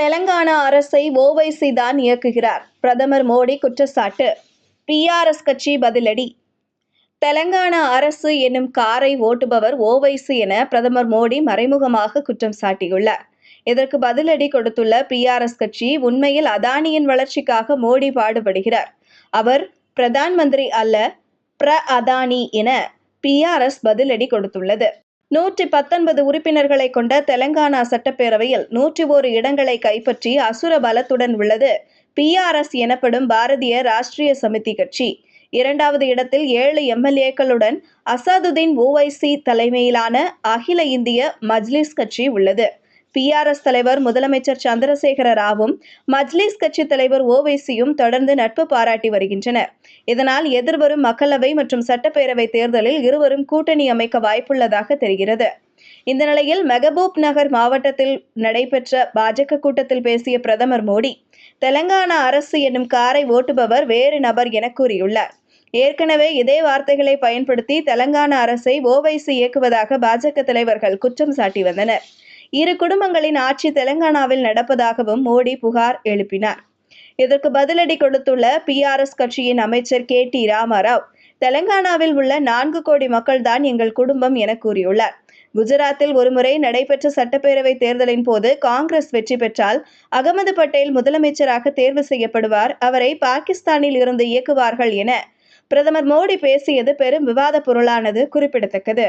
தெலங்கானா அரசை ஓவைசி தான் இயக்குகிறார். பிரதமர் மோடி குற்றச்சாட்டு. பிஆர்எஸ் கட்சி பதிலடி. தெலங்கானா அரசு என்னும் காரை ஓட்டுபவர் ஓவைசி என பிரதமர் மோடி மறைமுகமாக குற்றம் சாட்டியுள்ளார். இதற்கு பதிலடி கொடுத்துள்ள பிஆர்எஸ் கட்சி உண்மையில் அதானியின் வளர்ச்சிக்காக மோடி பாடுபடுகிறார். அவர் பிரதான் மந்திரி அல்ல பிர அதானி என பிஆர்எஸ் பதிலடி கொடுத்துள்ளது. நூற்றி பத்தொன்பது உறுப்பினர்களை கொண்ட தெலங்கானா சட்டப்பேரவையில் நூற்றி ஒரு இடங்களை கைப்பற்றி அசுர பலத்துடன் உள்ளது. பிஆர்எஸ் எனப்படும் பாரதிய ராஷ்டிரிய சமிதி கட்சி. இரண்டாவது இடத்தில் ஏழு எம்எல்ஏக்களுடன் அசாதுதீன் ஓவைசி தலைமையிலான அகில இந்திய மஜ்லிஸ் கட்சி உள்ளது. பிஆர்எஸ் தலைவர் முதலமைச்சர் சந்திரசேகர ராவும் மஜ்லிஸ் கட்சி தலைவர் ஓவைசியும் தொடர்ந்து நட்பு பாராட்டி வருகின்றனர். இதனால் எதிர்வரும் மக்களவை மற்றும் சட்டப்பேரவை தேர்தலில் இருவரும் கூட்டணி அமைக்க வாய்ப்புள்ளதாக தெரிகிறது. இந்த நிலையில் மெகபூப் நகர் மாவட்டத்தில் நடைபெற்ற பாஜக கூட்டத்தில் பேசிய பிரதமர் மோடி தெலங்கானா அரசு என்னும் காரை ஓட்டுபவர் வேறு நபர் என கூறியுள்ளார். ஏற்கனவே இதே வார்த்தைகளை பயன்படுத்தி தெலங்கானா அரசை ஓவைசி இயக்குவதாக பாஜக தலைவர்கள் குற்றம் சாட்டி வந்தனர். இரு குடும்பங்களின் ஆட்சி தெலங்கானாவில் நடப்பதாகவும் மோடி புகார் எழுப்பினார். இதற்கு பதிலடி கொடுத்துள்ள பிஆர்எஸ் கட்சியின் அமைச்சர் கே டி ராமாராவ் தெலங்கானாவில் உள்ள நான்கு கோடி மக்கள் தான் எங்கள் குடும்பம் என கூறியுள்ளார். குஜராத்தில் ஒருமுறை நடைபெற்ற சட்டப்பேரவை தேர்தலின் போது காங்கிரஸ் வெற்றி பெற்றால் அகமது பட்டேல் முதலமைச்சராக தேர்வு செய்யப்படுவார் அவரை பாகிஸ்தானில் இருந்து இயக்குவார்கள் என பிரதமர் மோடி பேசியது பெரும் விவாத பொருளானது குறிப்பிடத்தக்கது.